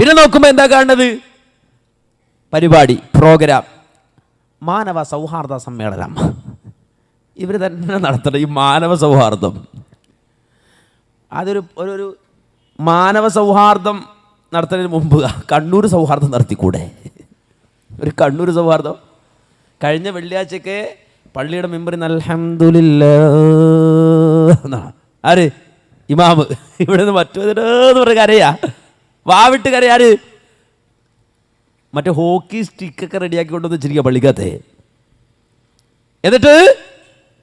പിന്നെ നോക്കുമ്പോൾ എന്താ കാണുന്നത്? പരിപാടി പ്രോഗ്രാം മാനവ സൗഹാർദ്ദ സമ്മേളനം. ഇവർ തന്നെ നടത്തണം ഈ മാനവ സൗഹാർദ്ദം. അതൊരു ഒരു മാനവ സൗഹാർദ്ദം നടത്തുന്നതിന് മുമ്പ് കണ്ണൂർ സൗഹാർദ്ദം നടത്തിക്കൂടെ? ഒരു കണ്ണൂർ സൗഹാർദ്ദം. കഴിഞ്ഞ വെള്ളിയാഴ്ചക്ക് പള്ളിയുടെ മെമ്പറി അലഹമില്ല ആര്? ഇമാമ്. ഇവിടെ നിന്ന് മറ്റു പറഞ്ഞ കരയാ. വാവിട്ട് കരയാര് മറ്റേ ഹോക്കി സ്റ്റിക്കൊക്കെ റെഡിയാക്കി കൊണ്ടുവന്ന് വെച്ചിരിക്കുക പള്ളിക്കകത്തെ. എന്നിട്ട്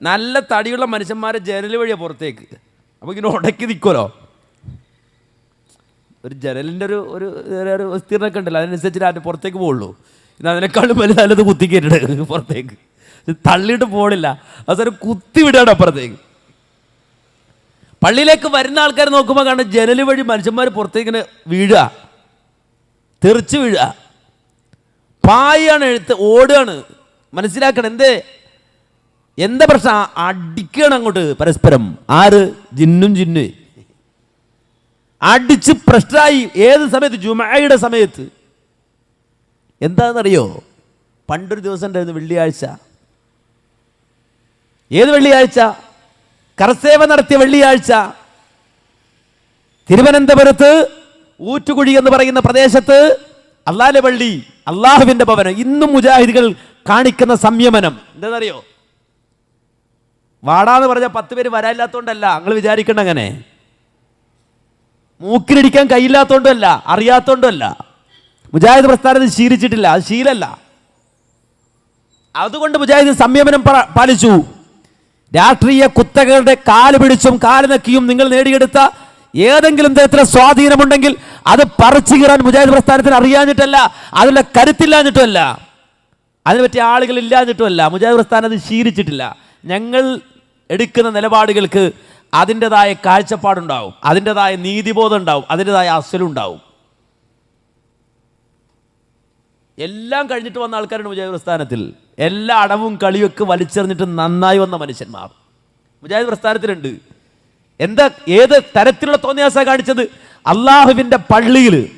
നല്ല തടിയുള്ള മനുഷ്യന്മാരെ ജനൽ വഴിയാണ് പുറത്തേക്ക്. അപ്പോൾ ഇങ്ങനെ ഉടക്കി നിൽക്കുമല്ലോ ഒരു ജനലിന്റെ ഒരു ഒരു ഒരു വിസ്തീർണമൊക്കെ ഉണ്ടല്ലോ. അതിനനുസരിച്ച് അതിന്റെ പുറത്തേക്ക് പോകുള്ളൂ ഇന്ന് അതിനേക്കാളും വലുതല്ലത് കുത്തിക്കേറ്റിട്ട് പുറത്തേക്ക്. തള്ളിയിട്ട് അത് സാറ് കുത്തി വിടുകയാണ് അപ്പുറത്തേക്ക്. പള്ളിയിലേക്ക് വരുന്ന ആൾക്കാർ നോക്കുമ്പോൾ കാണും ജനൽ വഴി മനുഷ്യന്മാർ പുറത്തേക്ക് വീഴുക. തെറിച്ച് വീഴുക. പായാണ് എഴുത്ത് ഓടുകയാണ്. മനസ്സിലാക്കണം എന്തേ? എന്താ പ്രശ്നം? അടിക്കുകയാണ് അങ്ങോട്ട് പരസ്പരം. ആര്? ജിന്നും ജിന്നു. അടിച്ച് പ്രശ്നമായി ഏത് സമയത്ത്? ജുമായുടെ സമയത്ത്. എന്താണെന്നറിയോ? പണ്ടൊരു ദിവസം ഉണ്ടായിരുന്നു വെള്ളിയാഴ്ച. ഏത് വെള്ളിയാഴ്ച? കരസേവ നടത്തിയ വെള്ളിയാഴ്ച തിരുവനന്തപുരത്ത് ഊറ്റുകുഴി എന്ന് പറയുന്ന പ്രദേശത്ത് അള്ളാലെ പള്ളി അള്ളാഹുവിന്റെ ഭവനം. ഇന്നും മുജാഹിദികൾ കാണിക്കുന്ന സംയമനം. എന്താണെന്നറിയോ? വാടാന്ന് പറഞ്ഞ പത്ത് പേര് വരാനില്ലാത്തോണ്ടല്ല. നിങ്ങൾ വിചാരിക്കണ്ട അങ്ങനെ. മൂക്കിലിടിക്കാൻ കയ്യില്ലാത്തോണ്ടല്ല അറിയാത്തോണ്ടല്ല. മുജാഹിദ് പ്രസ്ഥാനത്തിൽ ശീലിച്ചിട്ടില്ല. അത് ശീലല്ല. അതുകൊണ്ട് മുജാഹിദ് സംയമനം പാലിച്ചു. രാഷ്ട്രീയ കുത്തകളുടെ കാൽ പിടിച്ചും കാൽ നക്കിയും നിങ്ങൾ നേടിയെടുത്ത ഏതെങ്കിലും തരത്തിലെ സ്വാധീനമുണ്ടെങ്കിൽ അത് പറിച്ചു കീറാൻ മുജാഹിദ് പ്രസ്ഥാനത്തിന് അറിയാഞ്ഞിട്ടല്ല അതിലെ കരുത്തില്ലാഞ്ഞിട്ടുമല്ല അതിനെ പറ്റിയ ആളുകൾ ഇല്ലാഞ്ഞിട്ടുമല്ല മുജാഹിദ് പ്രസ്ഥാനം അത് ശീലിച്ചിട്ടില്ല. ഞങ്ങൾ എടുക്കുന്ന നിലപാടുകൾക്ക് അതിന്റെതായ കാഴ്ചപ്പാടുണ്ടാവും അതിന്റെതായ നീതിബോധം ഉണ്ടാവും അതിന്റെതായ അസലുണ്ടാവും എല്ലാം കഴിഞ്ഞിട്ട് വന്ന ആൾക്കാരാണ് മുജാഹിദ് പ്രസ്ഥാനത്തിൽ. എല്ലാ അടവും കളിയൊക്കെ വലിച്ചെറിഞ്ഞിട്ട് നന്നായി വന്ന മനുഷ്യന്മാർ. മുജാഹിദ് പ്രസ്ഥാനത്തിലുണ്ട്. എന്താ ഏത് തരത്തിലുള്ള തോന്നിയാസ കാണിച്ചത്? അള്ളാഹുവിന്റെ പള്ളിയിൽ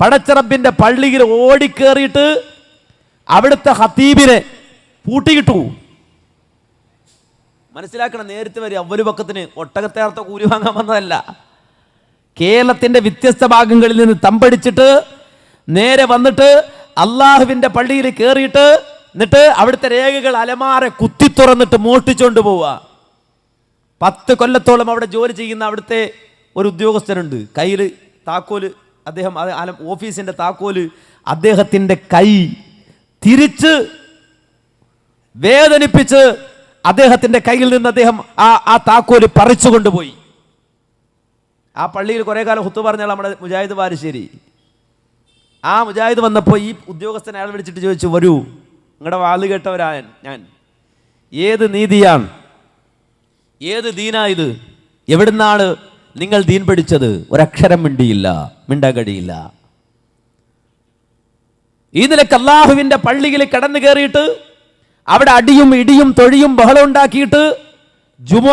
പടച്ചറബിന്റെ പള്ളിയിൽ ഓടിക്കേറിയിട്ട് അവിടുത്തെ ഹത്തീബിനെ പൂട്ടിയിട്ടു. മനസ്സിലാക്കണം നേരത്തെ വരെ അവൽ പക്കത്തിന് ഒട്ടകത്തേർത്ത കൂലി വാങ്ങാൻ വന്നതല്ല. കേരളത്തിന്റെ വ്യത്യസ്ത ഭാഗങ്ങളിൽ നിന്ന് തമ്പടിച്ചിട്ട് നേരെ വന്നിട്ട് അള്ളാഹുവിന്റെ പള്ളിയിൽ കയറിയിട്ട് എന്നിട്ട് അവിടുത്തെ രേഖകൾ അലമാരെ കുത്തി തുറന്നിട്ട് മോഷ്ടിച്ചുകൊണ്ട് പോവുക. പത്ത് കൊല്ലത്തോളം അവിടെ ജോലി ചെയ്യുന്ന അവിടുത്തെ ഒരു ഉദ്യോഗസ്ഥനുണ്ട്. കയ്യിൽ താക്കോൽ അദ്ദേഹം ഓഫീസിന്റെ താക്കോൽ അദ്ദേഹത്തിന്റെ കൈ തിരിച്ച് വേദനിപ്പിച്ച് അദ്ദേഹത്തിന്റെ കയ്യിൽ നിന്ന് അദ്ദേഹം ആ ആ താക്കോൽ പറിച്ചു കൊണ്ടുപോയി. ആ പള്ളിയിൽ കുറേ കാലം ഹുത്തു പറഞ്ഞാൽ നമ്മുടെ മുജാഹിദ് ബാലുശ്ശേരി ആ മുജാഹിദ് വന്നപ്പോൾ ഈ ഉദ്യോഗസ്ഥൻ അയാൾ വിളിച്ചിട്ട് ചോദിച്ചു വരൂ നിങ്ങളുടെ വാൽ കേട്ടവരാ ഞാൻ. ഏത് നീതിയാണ്? ഏത് ദീനാ ഇത്? എവിടുന്നാണ് നിങ്ങൾ ദീൻ പിടിച്ചത്? ഒരക്ഷരം മിണ്ടിയില്ല മിണ്ടാൻ കഴിയില്ല ഈ നിലയ്ക്ക് അള്ളാഹുവിന്റെ പള്ളിയിൽ കടന്നു കയറിയിട്ട് അവിടെ അടിയും ഇടിയും തൊഴിയും ബഹളം ഉണ്ടാക്കിയിട്ട് ജുമ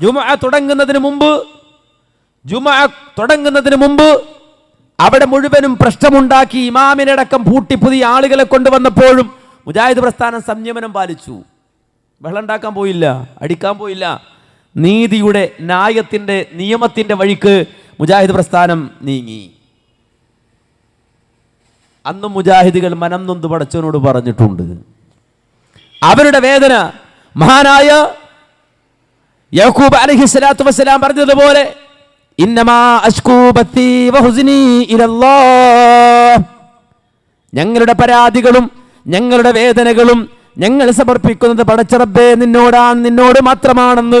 ജുമ തുടങ്ങുന്നതിന് മുമ്പ് ജുമ തുടങ്ങുന്നതിന് മുമ്പ് അവിടെ മുഴുവനും പ്രശ്നമുണ്ടാക്കി ഇമാമിനടക്കം പൂട്ടി പുതിയ ആളുകളെ കൊണ്ടുവന്നപ്പോഴും മുജാഹിദ് പ്രസ്ഥാനം സംയമനം പാലിച്ചു. ബഹളം ഉണ്ടാക്കാൻ പോയില്ല അടിക്കാൻ പോയില്ല. നീതിയുടെ ന്യായത്തിന്റെ നിയമത്തിന്റെ വഴിക്ക് മുജാഹിദ് പ്രസ്ഥാനം നീങ്ങി. അന്നും മുജാഹിദുകൾ മനം നൊന്ത് പടച്ചവനോട് പറഞ്ഞിട്ടുണ്ട്. അവരുടെ വേദന മഹാനായ യാക്കൂബ് അലഹി സ്വലാത്തു വസ്സലാം പറഞ്ഞതുപോലെ ഞങ്ങളുടെ പരാതികളും ഞങ്ങളുടെ വേദനകളും ഞങ്ങൾ സമർപ്പിക്കുന്നത് പടച്ചറബേ നിന്നോടാണ് നിന്നോട് മാത്രമാണെന്ന്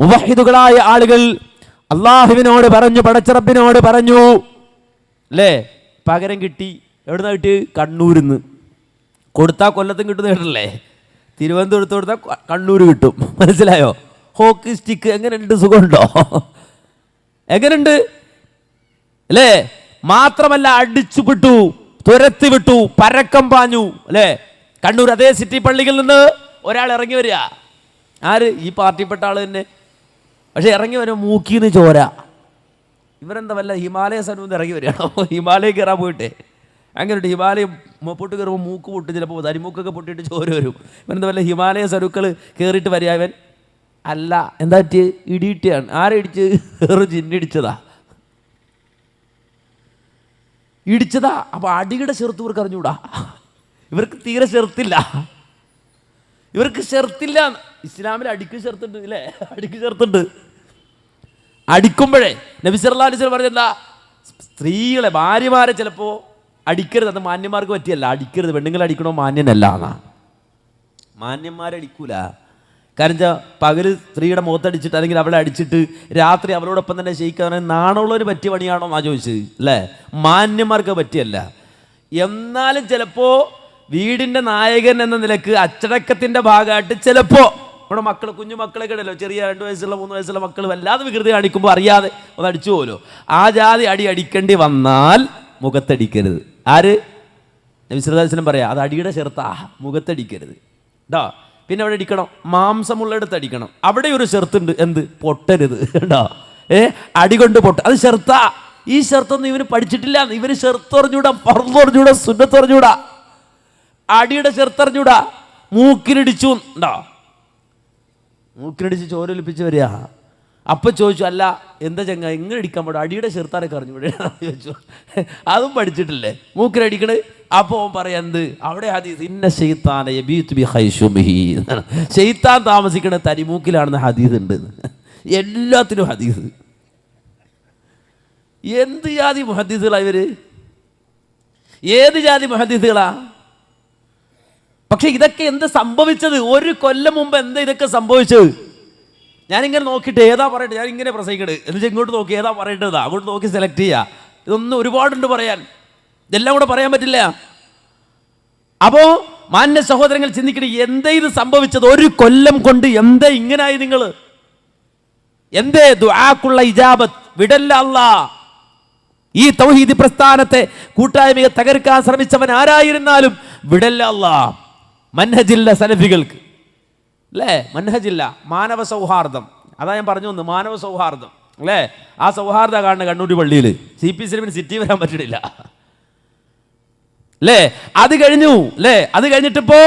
മുവഹിദുകളായ ആളുകൾ അള്ളാഹുവിനോട് പറഞ്ഞു പടച്ചറബിനോട് പറഞ്ഞു. അല്ലേ പകരം കിട്ടി. എവിടുന്ന കിട്ടി കണ്ണൂരിന്ന്. കൊടുത്താൽ കൊല്ലത്തും കിട്ടുന്ന കേട്ടല്ലേ തിരുവനന്തപുരത്ത് കൊടുത്താൽ കണ്ണൂർ കിട്ടും. മനസ്സിലായോ? ഹോക്കി സ്റ്റിക്ക് എങ്ങനെയുണ്ട്? സുഖമുണ്ടോ? എങ്ങനെയുണ്ട്? അല്ലേ മാത്രമല്ല അടിച്ചു വിട്ടു തുരത്തി വിട്ടു പരക്കം പാഞ്ഞു അല്ലേ? കണ്ണൂർ അതേ സിറ്റി പള്ളിയിൽ നിന്ന് ഒരാൾ ഇറങ്ങി വരിക. ആര്? ഈ പാർട്ടിപ്പെട്ട ആൾ തന്നെ. പക്ഷെ ഇറങ്ങി വരും മൂക്കിന്ന് ചോര. ഇവരെന്താ വല്ല ഹിമാലയ സ്ഥലം ഇറങ്ങി വരികയാണോ? ഹിമാലയ കയറാൻ പോയിട്ടേ. അങ്ങനെ ഒരു ഹിമാലയം പൊട്ട് കയറുമ്പോൾ മൂക്ക് പൊട്ടി. ചിലപ്പോൾ തരിമൂക്കൊക്കെ പൊട്ടിയിട്ട് ചോര വരും. ഇവനെന്താ വല്ല ഹിമാലയ സരുക്കൾ കയറിയിട്ട് വരിക ഇവൻ? അല്ല. എന്താ പറ്റി ഇടിയിട്ടാണ് ആരെ ഇടിച്ച്? വേറെ ജിന്നിടിച്ചതാ. ഇടിച്ചതാ. അപ്പോൾ അടിയുടെ ചെറുത്ത് ഇവർക്ക് അറിഞ്ഞുകൂടാ? ഇവർക്ക് തീരെ ചെറുത്തില്ല. ഇവർക്ക് ചെറുത്തില്ല. ഇസ്ലാമിൽ അടിക്ക് ചെറുത്തുണ്ട് ഇല്ലേ? അടിക്ക് ചെറുത്തുണ്ട്. അടിക്കുമ്പോഴേ നബി സല്ലല്ലാഹു അലൈഹി വസല്ലം പറഞ്ഞെന്താ? സ്ത്രീകളെ ഭാര്യമാരെ ചിലപ്പോൾ അടിക്കരുത്. അത് മാന്യന്മാർക്ക് പറ്റിയല്ല. അടിക്കരുത്. പെണ്ണുങ്ങളെ അടിക്കണോ മാന്യനല്ല എന്നാ. മാന്യന്മാരെ അടിക്കൂല. കാരണം വെച്ചാൽ പകൽ സ്ത്രീയുടെ മുഖത്തടിച്ചിട്ട് അല്ലെങ്കിൽ അവളെ അടിച്ചിട്ട് രാത്രി അവരോടൊപ്പം തന്നെ ശയിക്കാൻ നാണുള്ളവർ പറ്റിയ പണിയാണോ എന്നാ ചോദിച്ചത് അല്ലേ? മാന്യന്മാർക്ക് പറ്റിയല്ല. എന്നാലും ചിലപ്പോൾ വീടിന്റെ നായകൻ എന്ന നിലയ്ക്ക് അച്ചടക്കത്തിന്റെ ഭാഗമായിട്ട് ചിലപ്പോൾ നമ്മുടെ മക്കൾ കുഞ്ഞു മക്കളൊക്കെ ഉണ്ടല്ലോ ചെറിയ രണ്ട് വയസ്സുള്ള മൂന്ന് വയസ്സുള്ള മക്കൾ വല്ലാതെ വികൃതി കാണിക്കുമ്പോൾ അറിയാതെ ഒന്ന് അടിച്ചു പോലോ ആ ജാതി അടി അടിക്കേണ്ടി വന്നാൽ മുഖത്തടിക്കരുത്. ആര്? നബിസ്വലം പറയാം അത് അടിയുടെ ചെറുത്താ മുഖത്തടിക്കരുത്. കേട്ടോ പിന്നെ അവിടെ അടിക്കണം മാംസമുള്ളിടത്ത് അടിക്കണം. അവിടെ ഒരു ചെറുത്തുണ്ട് എന്ത്? പൊട്ടരുത്. കേട്ടോ ഏ? അടി കൊണ്ട് പൊട്ട അത് ചെറുത്താ ഈ ചെറുത്തൊന്നും ഇവന് പഠിച്ചിട്ടില്ല. ഇവന് ചെറുത്തറിഞ്ഞൂടാ പറന്നറിഞ്ഞൂടാ സുന്നത്തറിഞ്ഞൂടാ അടിയുടെ ചെറുത്തറിഞ്ഞൂടാ മൂക്കിനിടിച്ചു. ഉണ്ടോ മൂക്കിനടിച്ച് ചോരൊലിപ്പിച്ച് വരിക അപ്പം ചോദിച്ചു അല്ല എന്താ ചങ്ങ എങ്ങനെ അടിക്കാൻ പാടും? അടിയുടെ ചെറുത്താരൊക്കെ അറിഞ്ഞു ചോദിച്ചു. അതും പഠിച്ചിട്ടില്ലേ? മൂക്കിനടിക്കണ് അപ്പോൾ അവൻ പറയാം എന്ത്? അവിടെ ഹദീസ് ഇന്ന ഷെയ്ത്താനയ ബി എന്നാണ്. ഷെയ്ത്താൻ താമസിക്കണ തരിമൂക്കിലാണെന്ന് ഹദീസ് ഉണ്ട്. എല്ലാത്തിനും ഹദീസ്. എന്ത് ജാതി മുഹദ്ദീസുകളാ ഇവർ? ഏത് ജാതി മുഹദ്ദീസുകളാ? പക്ഷെ ഇതൊക്കെ എന്ത് സംഭവിച്ചത്? ഒരു കൊല്ലം മുമ്പ് എന്താ ഇതൊക്കെ സംഭവിച്ചത്? ഞാനിങ്ങനെ നോക്കിയിട്ട് ഏതാ പറയട്ടെ ഞാൻ ഇങ്ങനെ പ്രസംഗിക്കട്ടെ എന്ന് വെച്ചാൽ ഇങ്ങോട്ട് നോക്കി ഏതാ പറയേണ്ടതാ? അങ്ങോട്ട് നോക്കി സെലക്ട് ചെയ്യുക ഇതൊന്നും ഒരുപാടുണ്ട് പറയാൻ. ഇതെല്ലാം കൂടെ പറയാൻ പറ്റില്ല. അപ്പോൾ മാന്യ സഹോദരങ്ങൾ ചിന്തിക്കണേ എന്തേ ഇത് സംഭവിച്ചത്? ഒരു കൊല്ലം കൊണ്ട് എന്തേ ഇങ്ങനായി നിങ്ങൾ എന്തേ ദുആക്കുള്ള ഇജാബത്ത്? വിടല്ല അല്ല. ഈ തൗഹീദി പ്രസ്ഥാനത്തെ കൂട്ടായ്മയെ തകർക്കാൻ ശ്രമിച്ചവൻ ആരായിരുന്നാലും വിടല്ല അല്ല. മൻഹജില്ല സലഫികൾക്ക്. അല്ലേ മൻഹജില്ല. മാനവ സൗഹാർദ്ദം. അതാ ഞാൻ പറഞ്ഞു തന്നു മാനവ സൗഹാർദ്ദം. അല്ലേ ആ സൗഹാർദ്ദ കാണുന്ന കണ്ണൂരി പള്ളിയിൽ സി പി സിലിമിന് സിറ്റി വരാൻ പറ്റില്ല. അല്ലേ അത് കഴിഞ്ഞു. അല്ലേ അത് കഴിഞ്ഞിട്ടിപ്പോ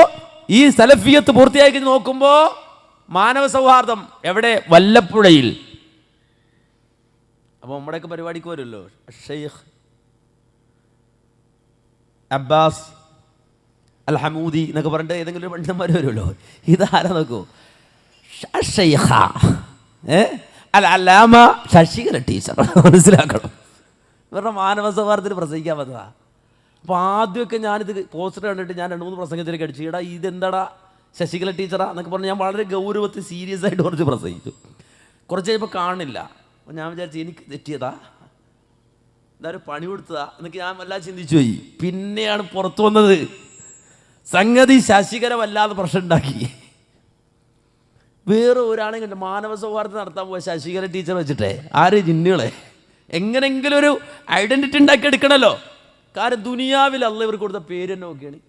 ഈ സലഫിയത്ത് പൂർത്തിയാക്കി നോക്കുമ്പോ മാനവ സൗഹാർദ്ദം എവിടെ? വല്ലപ്പുഴയിൽ. അപ്പോൾ നമ്മുടെയൊക്കെ പരിപാടിക്ക് വരുമല്ലോ ഷെയ്ഖ്. അബ്ബാസ്. അൽ ഹമൂദി എന്നൊക്കെ പറഞ്ഞിട്ട് ഏതെങ്കിലും ഒരു പണ്ഡിതന്മാർ വരുമല്ലോ. ഇതാരാ നോക്കൂ? ഷ- ഷെയ്ഖ. ഏ? അല്ല അല്ലാമ ശശികല ടീച്ചർ. മനസ്സിലാക്കണം. ഇവരുടെ മാനവ സൗഹാർദ്ദത്തിൽ പ്രസംഗിക്കാൻ പറ്റുക അപ്പോൾ ആദ്യമൊക്കെ ഞാനിത് പോസ്റ്റർ കണ്ടിട്ട് ഞാൻ രണ്ട് മൂന്ന് പ്രസംഗത്തിലേക്ക് അടിച്ചു. ഇടാ ഇതെന്താടാ? ശശികല ടീച്ചറാ എന്നൊക്കെ പറഞ്ഞ് ഞാൻ വളരെ ഗൗരവത്തിൽ സീരിയസ് ആയിട്ട് കുറച്ച് പ്രസംഗിച്ചു. കുറച്ച് കഴിയുമ്പോൾ കാണില്ല. അപ്പോൾ ഞാൻ വിചാരിച്ചു എനിക്ക് തെറ്റിയതാ. എന്തായാലും പണി കൊടുത്തതാ എന്നൊക്കെ ഞാൻ വല്ലാതെ ചിന്തിച്ചു പോയി. പിന്നെയാണ് പുറത്തു വന്നത്. സംഗതി ശശികരമല്ലാതെ പ്രശ്നം ഉണ്ടാക്കി വേറെ ഒരാളെ കണ്ട് മാനവ സൗഹാർദ്ദം നടത്താൻ പോയ ശശികര ടീച്ചർ വെച്ചിട്ടേ. ആര് ജിന്നുകളെ? എങ്ങനെങ്കിലും ഒരു ഐഡന്റിറ്റി ഉണ്ടാക്കി എടുക്കണമല്ലോ കാരണം ദുനിയാവിൽ അല്ല ഇവർക്ക് കൊടുത്ത പേര് തന്നെ നോക്കിയാണ്.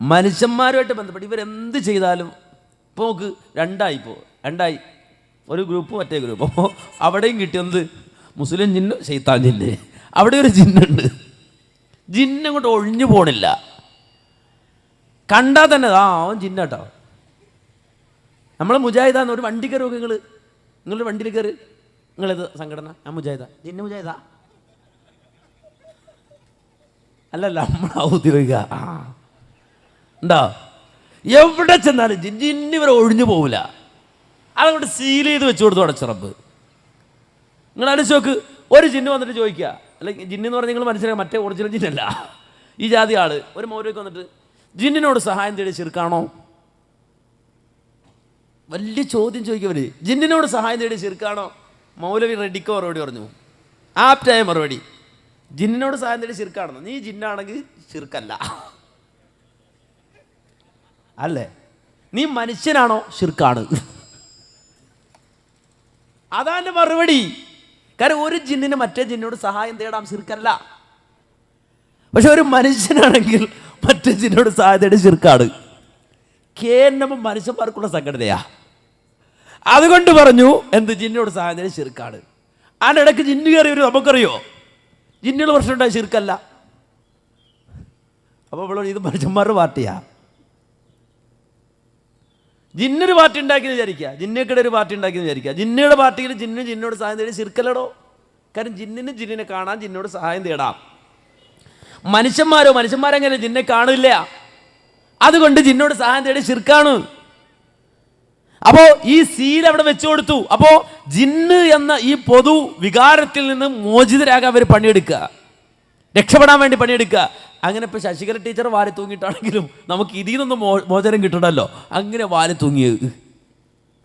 മനുഷ്യന്മാരുമായിട്ട് ബന്ധപ്പെട്ട് ഇവരെന്ത് ചെയ്താലും ഇപ്പോൾ നോക്ക് രണ്ടായി ഇപ്പോൾ രണ്ടായി. ഒരു ഗ്രൂപ്പ് മറ്റേ ഗ്രൂപ്പ് അപ്പോൾ അവിടെയും കിട്ടിയത് മുസ്ലിം ജിന്നു ശൈത്താൻ ജിന്ന്. അവിടെ ഒരു ജിന്നുണ്ട്. ജിന്നങ്ങോട്ട് ഒഴിഞ്ഞു പോണില്ല. കണ്ടാൽ തന്നെ ആ അവൻ ജിന്നാട്ടോ നമ്മൾ മുജാഹിദാന്ന് ഒരു വണ്ടി കയറി നോക്ക് നിങ്ങൾ നിങ്ങളുടെ വണ്ടിയിൽ കയറി നിങ്ങളിത് സംഘടന? ഞാൻ മുജാഹിദ. ജിന്ന മുജാഹിദ? അല്ലല്ല നമ്മൾ ഔദ്യോഗിക. ആ. ഉണ്ടോ എവിടെ ചെന്നാലും ജിന്ന് ഇവരെ ഒഴിഞ്ഞു പോവില്ല. അതങ്ങോട്ട് സീൽ ചെയ്ത് വെച്ചു കൊടുത്തു അടച്ചുറപ്പ് നിങ്ങൾ അടിച്ചു നോക്ക്. ഒരു ജിന്ന് വന്നിട്ട് ചോദിക്കുക അല്ലെങ്കിൽ ജിന്നെന്ന് പറഞ്ഞാൽ നിങ്ങൾ മനസ്സിലാക്കുക മറ്റേ ഒറിജിനൽ ജിന്നല്ല ഈ ജാതി ആൾ ഒരു മൗര്യക്ക് വന്നിട്ട് ജിന്നിനോട് സഹായം തേടി ചെറുക്കാണോ? വലിയ ചോദ്യം ചോദിക്കവര് ജിന്നിനോട് സഹായം തേടി ചെറുക്കാണോ? മൗലവി റെഡിക്കോ മറുപടി പറഞ്ഞു. ആപ്റ്റായ മറുപടി. ജിന്നിനോട് സഹായം തേടി ചെറുക്കാണെന്ന് നീ ജിന്നാണെങ്കിൽ ചെറുക്കല്ല. അല്ലേ? നീ മനുഷ്യനാണോ? ഷിർക്കാണ് അതാന്റെ മറുപടി. കാരണം ഒരു ജിന്നിന് മറ്റേ ജിന്നോട് സഹായം തേടാം ശിർക്കല്ല. പക്ഷെ ഒരു മനുഷ്യനാണെങ്കിൽ മറ്റേ ജിന്നോട് സഹായം തേടി ചെറുക്കാട് കേന്നപ്പം മനുഷ്യന്മാർക്കുള്ള സംഘടനയാ. അതുകൊണ്ട് പറഞ്ഞു എന്ത് ജിന്നോട് സഹായം തേടി ചെറുക്കാട് അതിന്റെ ഇടയ്ക്ക് ജിന്ന് കയറി ഒരു നമുക്കറിയോ? ജിന്നുകൾ പ്രശ്നം ഉണ്ടായി ശിർക്കല്ല. അപ്പോൾ ഇത് മനുഷ്യന്മാരുടെ പാർട്ടിയാ. ജിന്നൊരു പാർട്ടി ഉണ്ടാക്കി വിചാരിക്കുക. ജിന്നക്കിടെ ഒരു പാർട്ടി ഉണ്ടാക്കി വിചാരിക്കുക. ജിന്നയുടെ പാർട്ടിയിൽ ജിന്നു ജിന്നോട് സഹായം തേടി ചിർക്കലടോ കാരണം ജിന്നിന് ജിന്നിനെ കാണാൻ ജിന്നോട് സഹായം തേടാം. മനുഷ്യന്മാരോ മനുഷ്യന്മാരെങ്ങനെ ജിന്നെ കാണില്ല? അതുകൊണ്ട് ജിന്നോട് സഹായം തേടി ചിർക്കാണ് അപ്പോ ഈ സീൽ അവിടെ വെച്ചു കൊടുത്തു. അപ്പോ ജിന്ന് എന്ന ഈ പൊതു വികാരത്തിൽ നിന്ന് മോചിതരാകാൻ അവർ പണിയെടുക്കുക. രക്ഷപ്പെടാൻ വേണ്ടി പണിയെടുക്കുക. അങ്ങനെ ഇപ്പോൾ ശശികല ടീച്ചർ വാരി തൂങ്ങിയിട്ടാണെങ്കിലും നമുക്ക് ഇതിൽ നിന്നും മോ മോചനം കിട്ടണമല്ലോ. അങ്ങനെ വാരി തൂങ്ങിയത്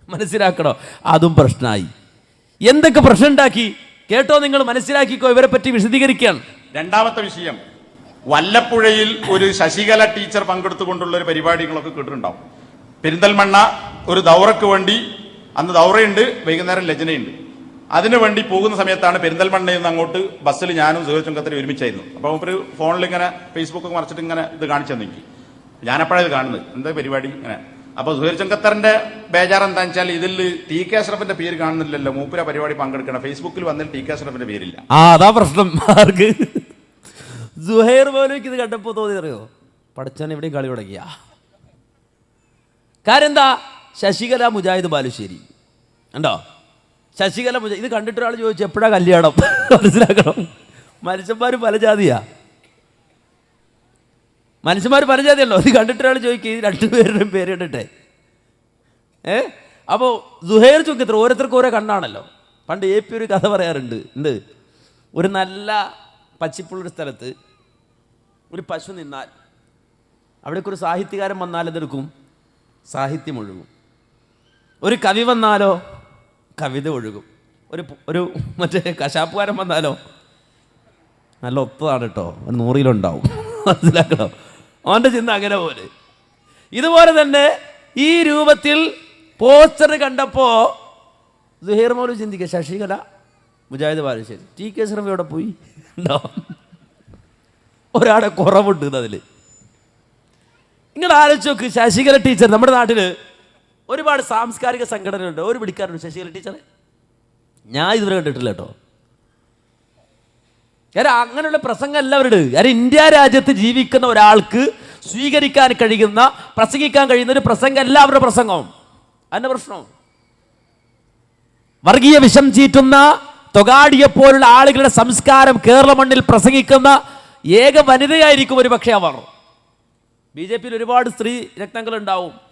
മനസ്സിലാക്കണോ? അതും പ്രശ്നമായി. എന്തൊക്കെ പ്രശ്നം ഉണ്ടാക്കി? കേട്ടോ നിങ്ങൾ മനസ്സിലാക്കിക്കോ ഇവരെ പറ്റി വിശദീകരിക്കുകയാണ് രണ്ടാമത്തെ വിഷയം. വല്ലപ്പുഴയിൽ ഒരു ശശികല ടീച്ചർ പങ്കെടുത്തുകൊണ്ടുള്ള ഒരു പരിപാടികളൊക്കെ കേട്ടിട്ടുണ്ടാവും. പെരിന്തൽമണ്ണ ഒരു ദൗറയ്ക്ക് വേണ്ടി അന്ന് ദൗറയുണ്ട് വൈകുന്നേരം ലജനയുണ്ട്. അതിനു വേണ്ടി പോകുന്ന സമയത്താണ് പെരിന്തൽമണ്ണയിൽ നിന്ന് അങ്ങോട്ട് ബസ്സിൽ ഞാനും സുഹൃത്ത് ചുങ്കത്തിൽ ഒരുമിച്ചായിരുന്നു. അപ്പോൾ ഒരു ഫോണിൽ ഇങ്ങനെ ഫേസ്ബുക്ക് മറിച്ചിട്ട് ഇങ്ങനെ ഇത് കാണിച്ചു തന്നെ ഞാനപ്പോഴത് കാണുന്നത്. എന്താ പരിപാടി? ഇങ്ങനെ. അപ്പോൾ സുഹൃത്ത് ചുങ്കത്തറിന്റെ ബേജാർ എന്താണെന്ന് വെച്ചാൽ ഇതിൽ ടി കെ അഷ്റഫിന്റെ പേര് കാണുന്നില്ലല്ലോ. മൂപ്പര പരിപാടി പങ്കെടുക്കണം. ഫേസ്ബുക്കിൽ വന്നിൽ ടി കെ അഷ്റഫിന്റെ പേരില്ല. ആ അതാ പ്രശ്നം. ആർക്ക് സുഹൈർ പോലേക്ക് ഇത് കണ്ടപ്പോൾ തോന്നി അറിയോ? പഠിച്ചാൻ എവിടെയും കളി തുടങ്ങിയ. കാര്യം എന്താ? ശശികല മുജാഹിദ് ബാലുശ്ശേരി. ഉണ്ടോ ശശികല പൂജ ഇത് കണ്ടിട്ട് ഒരാൾ ചോദിച്ചു എപ്പോഴാണ് കല്യാണം? മനസ്സിലാക്കണം. മനുഷ്യന്മാർ പല ജാതിയാ. മനുഷ്യന്മാർ പല ജാതിയല്ലോ. ഇത് കണ്ടിട്ട് ഒരാൾ ചോദിക്കുക ഈ രണ്ടുപേരുടെയും പേര് കണ്ടിട്ടെ. ഏ? അപ്പോൾ ദുഹേർ ചുങ്കത്ര ഓരോരുത്തർക്കും ഓരോ കണ്ണാണല്ലോ. പണ്ട് എ പി ഒരു കഥ പറയാറുണ്ട്. ഉണ്ട് ഒരു നല്ല പച്ചിപ്പുള്ളൊരു സ്ഥലത്ത് ഒരു പശു നിന്നാൽ അവിടേക്കൊരു സാഹിത്യകാരൻ വന്നാൽ എന്തെടുക്കും? സാഹിത്യം ഒഴുകും. ഒരു കവി വന്നാലോ കവിത ഒഴുകും. ഒരു ഒരു മറ്റേ കശാപ്പുകാരൻ വന്നാലോ? നല്ല ഒത്തതാണ് കേട്ടോ ഒരു നൂറിലുണ്ടാവും. മനസ്സിലാക്കണം? അവന്റെ ചിന്ത അങ്ങനെ പോലെ. ഇതുപോലെ തന്നെ ഈ രൂപത്തിൽ പോസ്റ്റർ കണ്ടപ്പോൾ സുഹൈർ മൗലു ചിന്തിക്കുക ശശികല മുജാഹിദ് ബാലുശ്ശേരി ടി കെ ശ്രമ എവിടെ പോയി? ഉണ്ടോ? ഒരാളെ കുറവുണ്ട് അതിൽ നിങ്ങൾ ആലോചിച്ച് നോക്ക് ശശികല ടീച്ചർ നമ്മുടെ നാട്ടിൽ ഒരുപാട് സാംസ്കാരിക സംഘടനയുണ്ട് ഒരു പിടിക്കാറുണ്ട്. ശശികല ടീച്ചറെ. ഞാൻ ഇതുവരെ കണ്ടിട്ടില്ല കേട്ടോ. കാരണം അങ്ങനെയുള്ള പ്രസംഗം എല്ലാവരുടെ കാരണം ഇന്ത്യ രാജ്യത്ത് ജീവിക്കുന്ന ഒരാൾക്ക് സ്വീകരിക്കാൻ കഴിയുന്ന പ്രസംഗിക്കാൻ കഴിയുന്ന ഒരു പ്രസംഗം എല്ലാവരുടെ പ്രസംഗവും. അതിന്റെ പ്രശ്നവും വർഗീയ വിഷം ചീറ്റുന്ന തൊഗാടിയെ പോലുള്ള ആളുകളുടെ സംസ്കാരം കേരള മണ്ണിൽ പ്രസംഗിക്കുന്ന ഏക വനിതയായിരിക്കും ഒരു പക്ഷേ അവർ. ബി ജെ പിയിൽ ഒരുപാട് സ്ത്രീ രക്തങ്ങൾ ഉണ്ടാവും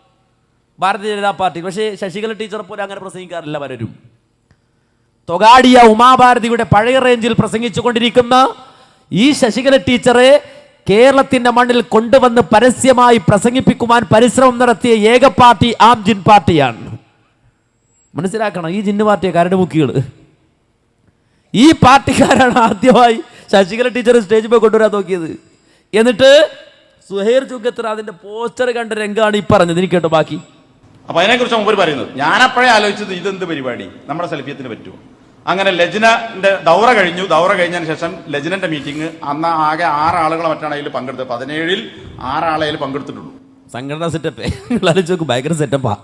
ഭാരതീയ ജനതാ പാർട്ടി. പക്ഷേ ശശികല ടീച്ചറെ പോലെ അങ്ങനെ പ്രസംഗിക്കാറില്ല പലരും. തൊഗാടിയ ഉമാഭാരതിയുടെ പഴയ റേഞ്ചിൽ പ്രസംഗിച്ചുകൊണ്ടിരിക്കുന്ന ഈ ശശികല ടീച്ചറെ കേരളത്തിന്റെ മണ്ണിൽ കൊണ്ടുവന്ന് പരസ്യമായി പ്രസംഗിപ്പിക്കുവാൻ പരിശ്രമം നടത്തിയ ഏക പാർട്ടി ആം ജിൻ പാർട്ടിയാണ്. മനസ്സിലാക്കണം ഈ ജിന്നു പാർട്ടിയെ കരടുമുക്കികൾ ഈ പാർട്ടിക്കാരാണ് ആദ്യമായി ശശികല ടീച്ചർ സ്റ്റേജിൽ പോയി കൊണ്ടുവരാൻ നോക്കിയത്. എന്നിട്ട് സുഹൈർ ചുങ്കത്തർ അതിന്റെ പോസ്റ്റർ കണ്ട രംഗമാണ് ഈ പറഞ്ഞത്. എനിക്ക് കേട്ടോ ബാക്കി. അപ്പൊ അതിനെക്കുറിച്ച് മുമ്പ് പറയുന്നത് ഞാനപ്പോഴേ ആലോചിച്ചത് ഇതെന്ത് പരിപാടി? നമ്മുടെ സെൽഫിയത്തിന് പറ്റുമോ? അങ്ങനെ ലജ്നന്റെ ദൗറ കഴിഞ്ഞു. ദൗറ കഴിഞ്ഞതിന് ശേഷം ലജ്നന്റെ മീറ്റിംഗ് അന്ന് ആകെ ആറ് ആളുകളെ മറ്റാണ് അതിൽ പങ്കെടുത്തത്. പതിനേഴിൽ ആറാളെ അതിൽ പങ്കെടുത്തിട്ടുള്ളൂ. സംഘടനാ സെറ്റപ്പ് ആലോചിച്ച് നോക്ക് ഭയങ്കര സെറ്റപ്പാ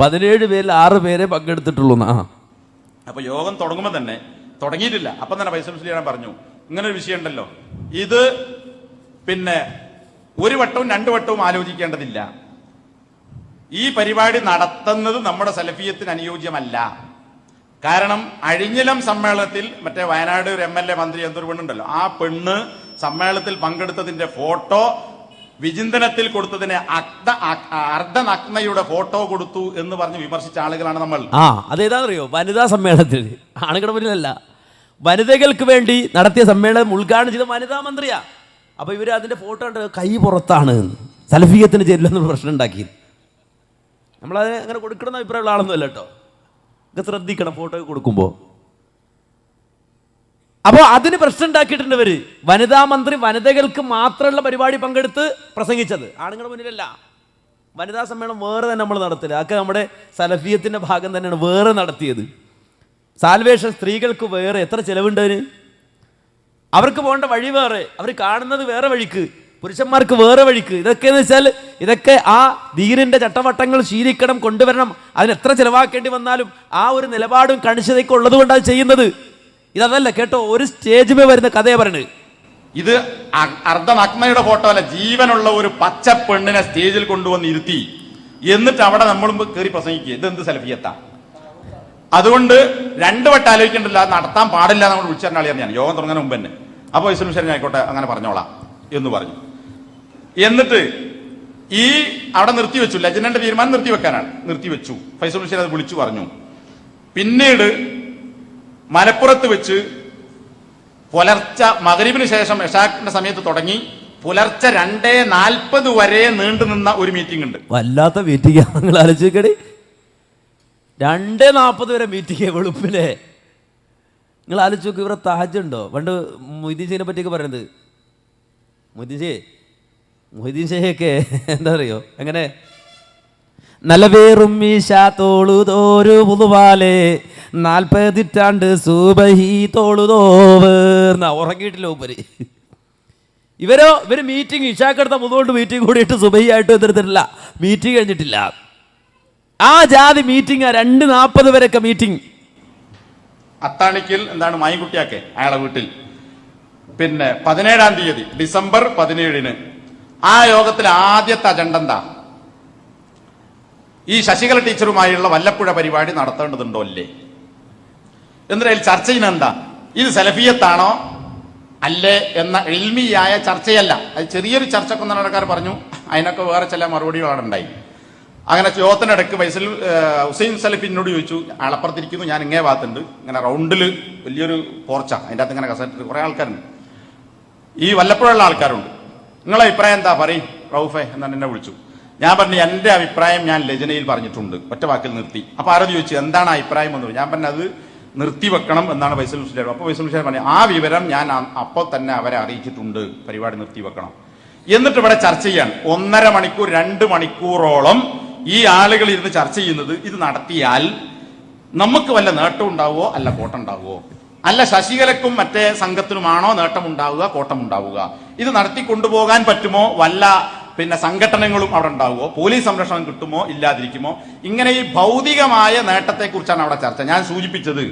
പതിനേഴ് പേരിൽ ആറ് പേരെ പങ്കെടുത്തിട്ടുള്ളൂ ആ അപ്പൊ യോഗം തുടങ്ങുമ്പോൾ തന്നെ തുടങ്ങിയിട്ടില്ല. അപ്പം തന്നെ പൈസ മുസ്ലിയാൻ പറഞ്ഞു ഇങ്ങനെ ഒരു വിഷയം ഉണ്ടല്ലോ. ഇത് പിന്നെ ഒരു വട്ടവും രണ്ടു വട്ടവും ആലോചിക്കേണ്ടതില്ല. ഈ പരിപാടി നടത്തുന്നത് നമ്മുടെ സലഫിയത്തിന് അനുയോജ്യമല്ല. കാരണം അഴിഞ്ഞിലം സമ്മേളനത്തിൽ മറ്റേ വയനാട് ഒരു എം എൽ എ മന്ത്രി എന്തൊരു പെണ്ണുണ്ടല്ലോ ആ പെണ്ണ് സമ്മേളനത്തിൽ പങ്കെടുത്തതിന്റെ ഫോട്ടോ വിചിന്തനത്തിൽ കൊടുത്തതിന് അക്ത അർദ്ധനഗ്നയുടെ ഫോട്ടോ കൊടുത്തു എന്ന് പറഞ്ഞ് വിമർശിച്ച ആളുകളാണ് നമ്മൾ. ആ അതേതാണെന്നറിയോ വനിതാ സമ്മേളനത്തിൽ ആണുങ്ങളുടെ മുന്നിലല്ല. വനിതകൾക്ക് വേണ്ടി നടത്തിയ സമ്മേളനം ഉദ്ഘാടനം ചെയ്ത വനിതാ മന്ത്രിയാ. അപ്പൊ ഇവർ അതിന്റെ ഫോട്ടോ കണ്ട് കൈ പുറത്താണ്. സലഫീയത്തിന് ചെല്ലുന്ന പ്രശ്നം ഉണ്ടാക്കി. നമ്മളത് അങ്ങനെ കൊടുക്കണം അഭിപ്രായമുള്ള ആളൊന്നുമല്ല കേട്ടോ. ഒക്കെ ശ്രദ്ധിക്കണം ഫോട്ടോ കൊടുക്കുമ്പോൾ അപ്പോൾ അതിന് പ്രശ്നം ഉണ്ടാക്കിയിട്ടുണ്ട് ഇവർ. വനിതാ മന്ത്രി വനിതകൾക്ക് മാത്രമുള്ള പരിപാടി പങ്കെടുത്ത് പ്രസംഗിച്ചത്. ആണുങ്ങളുടെ മുന്നിലല്ല. വനിതാ സമ്മേളനം വേറെ തന്നെ നമ്മൾ നടത്തില്ല അതൊക്കെ നമ്മുടെ സലഫിയത്തിന്റെ ഭാഗം തന്നെയാണ് വേറെ നടത്തിയത്. സാൽവേഷൻ സ്ത്രീകൾക്ക് വേറെ. എത്ര ചിലവുണ്ട് അവർക്ക് പോകേണ്ട വഴി വേറെ. അവർ കാണുന്നത് വേറെ വഴിക്ക്. പുരുഷന്മാർക്ക് വേറെ വഴിക്ക്. ഇതൊക്കെ എന്ന് വെച്ചാൽ ഇതൊക്കെ ആ ദീനിന്റെ ചട്ടവട്ടങ്ങൾ ശീലിക്കണം കൊണ്ടുവരണം. അതിന് എത്ര ചിലവാക്കേണ്ടി വന്നാലും ആ ഒരു നിലപാടും കണിശതയ്ക്കും ഉള്ളത് കൊണ്ടാണ് ചെയ്യുന്നത്. ഇതല്ല കേട്ടോ ഒരു സ്റ്റേജിമേ വരുന്ന കഥയെ പറയുന്നത് ഇത് അർദ്ധം അർദ്ധനഗ്നയുടെ ഫോട്ടോ അല്ല ജീവനുള്ള ഒരു പച്ച പെണ്ണിനെ സ്റ്റേജിൽ കൊണ്ടുവന്ന് ഇരുത്തി. എന്നിട്ട് അവിടെ നമ്മളും കയറി പ്രസംഗിക്കുക. ഇത് എന്ത് സെൽഫിയത്താ അതുകൊണ്ട് രണ്ടു വട്ടം ആലോചിക്കേണ്ടില്ല നടത്താൻ പാടില്ല നമ്മൾ വിളിച്ചറിഞ്ഞ ആളിയാണ് ഞാൻ. യോഗം തുടങ്ങുന്ന മുമ്പ് തന്നെ. അപ്പോൾ ഇസ്ലം ശരി ആയിക്കോട്ടെ അങ്ങനെ പറഞ്ഞോളാം എന്ന് പറഞ്ഞു. എന്നിട്ട് ഈ അവിടെ നിർത്തിവെച്ചു ലജനന്റെ തീരുമാനം നിർത്തിവെക്കാനാണ് നിർത്തിവെച്ചു നിർത്തി വെച്ചു. ഫൈസൽ ബഷീർ അത് വിളിച്ചു പറഞ്ഞു. പിന്നീട് മലപ്പുറത്ത് വെച്ച് പുലർച്ച മകരീബിന് ശേഷം യഷാക്കിന്റെ സമയത്ത് തുടങ്ങി പുലർച്ചെ രണ്ടേ നാൽപ്പത് വരെ നീണ്ടു നിന്ന ഒരു മീറ്റിംഗ് ഉണ്ട്. വല്ലാത്ത മീറ്റിംഗ് നിങ്ങൾ ആലോചിക്കടി രണ്ടേ നാൽപ്പത് വരെ മീറ്റിംഗ് വെളുപ്പിലെ. നിങ്ങൾ ആലോചിച്ച് നോക്ക് ഇവിടെ താജുണ്ടോ പണ്ട് മൊയ്തീജിനെ പറ്റിയൊക്കെ പറയുന്നത്. മൊയ്തീജേ മൊയ്തീൻ ഷെയ്ഖൊക്കെ എന്താ പറയുക? എങ്ങനെ? നലവേറും തോളുതോരു പുതുപാലെ നാൽപ്പതിറ്റാണ്ട് സൂബഹി തോളുതോവേർന്ന ഉറങ്ങിയിട്ടില്ല ഉപരി ഇവരോ ഇവർ മീറ്റിംഗ് ഇഷാക്കെടുത്ത മുതുകൊണ്ട് മീറ്റിംഗ് കൂടിയിട്ട് സുബഹിയായിട്ട് എതിർത്തിട്ടില്ല മീറ്റിംഗ് കഴിഞ്ഞിട്ടില്ല. ആ ജാതി മീറ്റിംഗ് രണ്ട് നാൽപ്പത് വരെയൊക്കെ മീറ്റിംഗ് അത്താണിക്കിൽ എന്താണ് മായിൻകുട്ടിയാക്കെ? അയാളെ വീട്ടിൽ. പിന്നെ പതിനേഴാം തീയതി ഡിസംബർ പതിനേഴിന് ആ യോഗത്തിൽ ആദ്യത്തെ അജണ്ട എന്താ? ഈ ശശികല ടീച്ചറുമായുള്ള വല്ലപ്പുഴ പരിപാടി നടത്തേണ്ടതുണ്ടോ അല്ലേ എന്നിട്ട് ചർച്ച ചെയ്യുന്ന എന്താ? ഇത് സെലഫിയത്താണോ? അല്ലേ എന്ന എൽമിയായ ചർച്ചയല്ല. അത് ചെറിയൊരു ചർച്ച ആൾക്കാർ പറഞ്ഞു. അതിനൊക്കെ വേറെ ചില മറുപടികളാണ് ഉണ്ടായി. അങ്ങനെ യോഗത്തിനിടയ്ക്ക് വൈസൽ ഹുസൈൻ സലഫിനോട് ചോദിച്ചു അളപ്പുറത്തിരിക്കുന്നു ഞാൻ ഇങ്ങേ ഭാഗത്തുണ്ട്. ഇങ്ങനെ റൗണ്ടിൽ വലിയൊരു പോർച്ച അതിന്റെ അകത്ത് ഇങ്ങനെ കസറ്റ് കുറേ ആൾക്കാരുണ്ട്. ഈ വല്ലപ്പുഴയുള്ള ആൾക്കാരുണ്ട്. നിങ്ങളെ അഭിപ്രായം എന്താ? പറയും. റൌഫെ എന്നാണ് എന്നെ വിളിച്ചു. ഞാൻ പറഞ്ഞു എന്റെ അഭിപ്രായം ഞാൻ ലജനയിൽ പറഞ്ഞിട്ടുണ്ട്. ഒറ്റ വാക്കിൽ നിർത്തി. അപ്പൊ ആരോ ചോദിച്ചു എന്താണ് അഭിപ്രായം? എന്ന് ഞാൻ പറഞ്ഞു അത് നിർത്തി വെക്കണം എന്നാണ് വൈസൽ മുസ്ലിം അപ്പോൾ വൈസൽ മുസ്ലിം പറഞ്ഞു ആ വിവരം ഞാൻ അപ്പോൾ തന്നെ അവരെ അറിയിച്ചിട്ടുണ്ട്. പരിപാടി നിർത്തി വെക്കണം. എന്നിട്ട് ഇവിടെ ചർച്ച ചെയ്യാൻ ഒന്നര മണിക്കൂർ രണ്ട് മണിക്കൂറോളം ഈ ആളുകൾ ഇരുന്ന് ചർച്ച ചെയ്യുന്നത് ഇത് നടത്തിയാൽ നമുക്ക് വല്ല നേട്ടം ഉണ്ടാവുമോ അല്ല കോട്ടം ഉണ്ടാവുമോ അല്ല ശശികലക്കും മറ്റേ സംഘത്തിനുമാണോ നേട്ടമുണ്ടാവുക കോട്ടമുണ്ടാവുക? ഇത് നടത്തി കൊണ്ടുപോകാൻ പറ്റുമോ? വല്ല പിന്നെ സംഘടനകളും അവിടെ ഉണ്ടാവുമോ? പോലീസ് സംരക്ഷണം കിട്ടുമോ? ഇല്ലാതിരിക്കുമോ? ഇങ്ങനെ ഈ ഭൗതികമായ നേട്ടത്തെക്കുറിച്ചാണ് അവിടെ ചർച്ച. ഞാൻ സൂചിപ്പിച്ചത്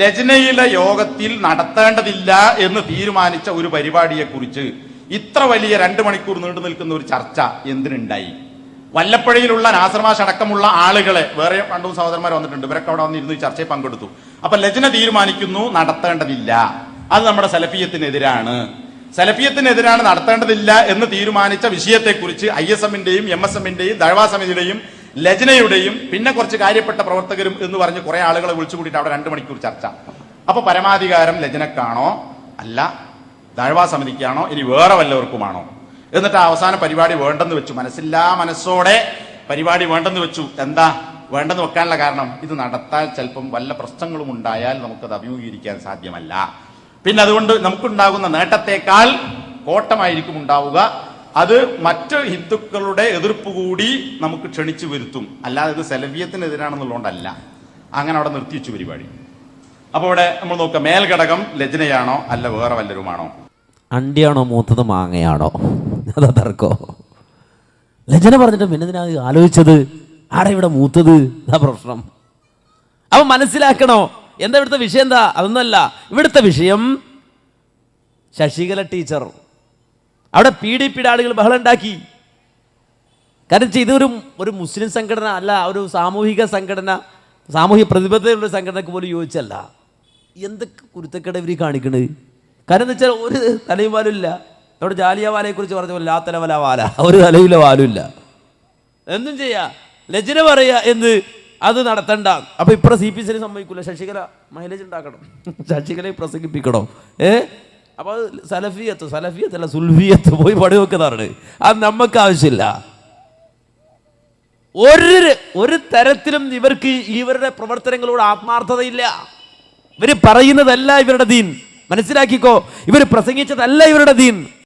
ലജ്നയിലെ യോഗത്തിൽ നടത്തേണ്ടതില്ല എന്ന് തീരുമാനിച്ച ഒരു പരിപാടിയെ കുറിച്ച് ഇത്ര വലിയ രണ്ട് മണിക്കൂർ നീണ്ടു നിൽക്കുന്ന ഒരു ചർച്ച എന്തിനുണ്ടായി? വല്ലപ്പുഴയിലുള്ള നാസർമാഷ് അടക്കമുള്ള ആളുകളെ വേറെ രണ്ടു സഹോദരന്മാർ വന്നിട്ടുണ്ട് ഇവരൊക്കെ അവിടെ വന്നിരുന്നു ഈ ചർച്ചയിൽ പങ്കെടുത്തു. അപ്പൊ ലജ്ന തീരുമാനിക്കുന്നു നടത്തേണ്ടതില്ല. അത് നമ്മുടെ സലഫിയത്തിനെതിരാണ്. സലഫിയത്തിനെതിരാണ് നടത്തേണ്ടതില്ല എന്ന് തീരുമാനിച്ച വിഷയത്തെക്കുറിച്ച് ഐ എസ് എമ്മിന്റെയും എം എസ് എമ്മിന്റെയും ദഴവാ സമിതിയുടെയും ലജ്നയുടെയും പിന്നെ കുറച്ച് കാര്യപ്പെട്ട പ്രവർത്തകരും എന്ന് പറഞ്ഞ് കുറെ ആളുകളെ വിളിച്ചു കൂട്ടിയിട്ട് അവിടെ രണ്ട് മണിക്കൂർ ചർച്ച. അപ്പൊ പരമാധികാരം ലജ്നക്കാണോ? അല്ല. ദഴവാ സമിതിക്കാണോ ഇനി വേറെ വല്ലവർക്കുമാണോ? എന്നിട്ട് അവസാന പരിപാടി വേണ്ടെന്ന് വെച്ചു. മനസ്സില്ലാ മനസ്സോടെ പരിപാടി വേണ്ടെന്ന് വെച്ചു. എന്താ? വേണ്ടെന്ന് വെക്കാനുള്ള കാരണം ഇത് നടത്താൻ ചിലപ്പം വല്ല പ്രശ്നങ്ങളും ഉണ്ടായാൽ നമുക്കത് അഭിമുഖീകരിക്കാൻ സാധ്യമല്ല. പിന്നെ അതുകൊണ്ട് നമുക്കുണ്ടാകുന്ന നേട്ടത്തെക്കാൾ കോട്ടമായിരിക്കും ഉണ്ടാവുക. അത് മറ്റ് ഹിന്ദുക്കളുടെ എതിർപ്പ് കൂടി നമുക്ക് ക്ഷണിച്ചു വരുത്തും. അല്ലാതെ ഇത് സെലവ്യത്തിനെതിരാണെന്നുള്ളതുകൊണ്ടല്ല അങ്ങനെ അവിടെ നിർത്തിവെച്ചു പരിപാടി. അപ്പോൾ ഇവിടെ നമ്മൾ നോക്കുക മേൽഘടകം ലജ്നയാണോ അല്ല വേറെ വല്ലരുമാണോ? അണ്ടിയാണോ മൂത്തത് മാങ്ങയാണോ? അതാ തർക്കോ? ലജന പറഞ്ഞിട്ട് പിന്നെ ആലോചിച്ചത്? ആരാ ഇവിടെ മൂത്തത്? അതാ പ്രശ്നം. അപ്പം മനസ്സിലാക്കണോ? എന്താ ഇവിടുത്തെ വിഷയം എന്താ? അതൊന്നല്ല. ഇവിടുത്തെ വിഷയം ശശികല ടീച്ചർ. അവിടെ പി ഡി പിയുടെ ആളുകൾ ബഹളം ഉണ്ടാക്കി. കാരണം ഇതൊരു ഒരു മുസ്ലിം സംഘടന അല്ല ഒരു സാമൂഹിക സംഘടന സാമൂഹിക പ്രതിബദ്ധതയുള്ള സംഘടനക്ക് പോലും യോജിച്ചല്ല. എന്തൊക്കെ കുരുത്തക്കേട് ഇവർ കാണിക്കണത്? കാരണം എന്ന് വെച്ചാൽ ഒരു തലയും വാലുമില്ല നമ്മുടെ ജാലിയ കുറിച്ച് പറഞ്ഞ പോലെ ലാത്തല തലവല വാല ഒരു തലയിലെ വാലുമില്ല എന്തും ചെയ്യാ. ലജ്ന പറയുക എന്ത് അത് നടത്തണ്ട. അപ്പൊ ഇപ്പറ സി പി സിനെ സമ്മതിക്കൂല. ശശികല മൈലേജ് ഉണ്ടാക്കണം. ശശികലയെ പ്രസംഗിപ്പിക്കണം. ഏ? അപ്പൊ അത് സലഫിയത്ത് അല്ല സുൽഫിയത്ത് പോയി പടി വെക്കുന്നതാണ്. അത് നമുക്ക് ആവശ്യമില്ല. ഒരു ഒരു തരത്തിലും ഇവർക്ക് ഇവരുടെ പ്രവർത്തനങ്ങളോട് ആത്മാർത്ഥതയില്ല. ഇവർ പറയുന്നതല്ല ഇവരുടെ ദീൻ. മനസ്സിലാക്കിക്കോ. ഇവർ പ്രസംഗിച്ചതല്ല ഇവരുടെ ദീൻ.